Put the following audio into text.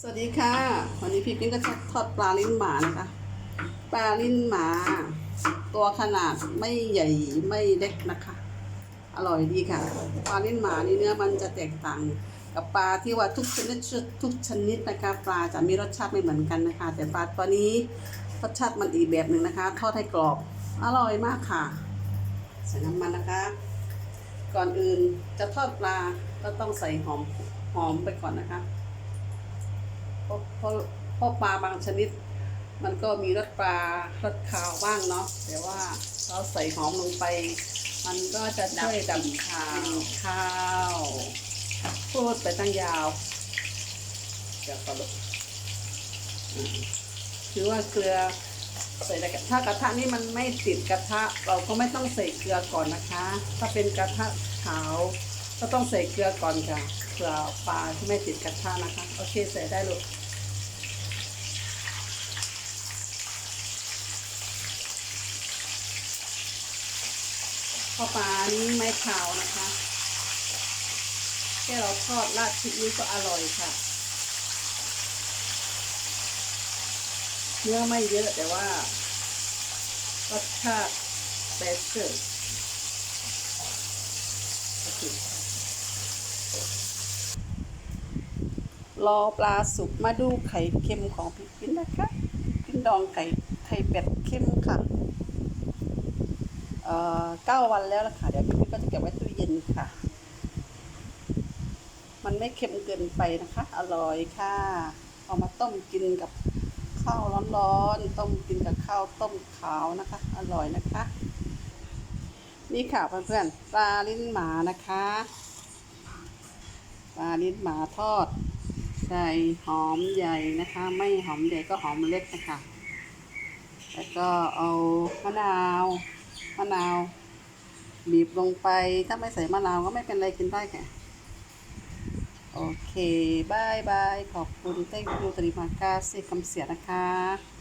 สวัสดีค่ะ วันนี้พี่ปิ้งก็จะทอดปลาลิ้นหมานะคะ ปลาลิ้นหมา ตัวขนาดไม่ใหญ่ไม่เล็กนะคะ อร่อยดีค่ะ ปลาลิ้นหมานี่เนื้อมันจะแตกต่าง กับปลาที่ว่าทุกชนิดทุกชนิดนะคะ ปลาจะมีรสชาติไม่เหมือนกันนะคะ แต่ปลาตัวนี้รสชาติมันอีกแบบหนึ่งนะคะ ทอดให้กรอบ อร่อยมากค่ะ ใส่น้ำมันนะคะ ก่อนอื่นจะทอดปลาก็ต้องใส่หอมหอมไปก่อนนะคะ เพราะเพราะเพราะปลาบางชนิด มันก็มีรสปลารสคาวบ้างเนาะแต่ว่าเราใส่หอมลงไป มันก็จะช่วยดับคาวข้าวพูดไปตั้งยาวเดี๋ยวตลกอืมคือว่าเกลือใส่ในกระทะกระทะนี่มันไม่ติดกระทะ เราก็ไม่ต้องใส่เกลือก่อนนะคะ ถ้าเป็นกระทะขาว ก็ต้องใส่เกลือก่อนค่ะเผื่อปลาที่ไม่ติดกระทะนะคะ โอเคใส่ได้ลูกข้าวปลานี้ไม่ขาวนะคะแค่เราทอดราดซีอิ๊วก็อร่อยค่ะ เนื้อไม่เยอะแต่ว่ารสชาติเบสเซอร์โอเค รอปลาสุกมาดูไข่เค็มของพี่ปิ้นนะคะปิ้นดองไก่ไข่เป็ดเค็มค่ะเอ่อเก้าวันแล้วล่ะค่ะ เดี๋ยวพี่ก็จะเก็บไว้ตู้เย็นค่ะ มันไม่เค็มเกินไปนะคะ อร่อยค่ะ เอามาต้มกินกับข้าวร้อนๆต้มกินกับข้าวต้มขาวนะคะ อร่อยนะคะ นี่ค่ะเพื่อนๆปลาลิ้นหมานะคะปลาลิ้นหมาทอด ใส่หอมใหญ่นะคะ ไม่หอมใหญ่ก็หอมเล็กนะคะ แล้วก็เอามะนาวมะนาวบีบลงไปถ้าไม่ใส่มะนาวก็ไม่เป็นไรกินได้ค่ะ โอเคบายบายขอบคุณเต้งดูตริมากาสิคำเสียนะคะ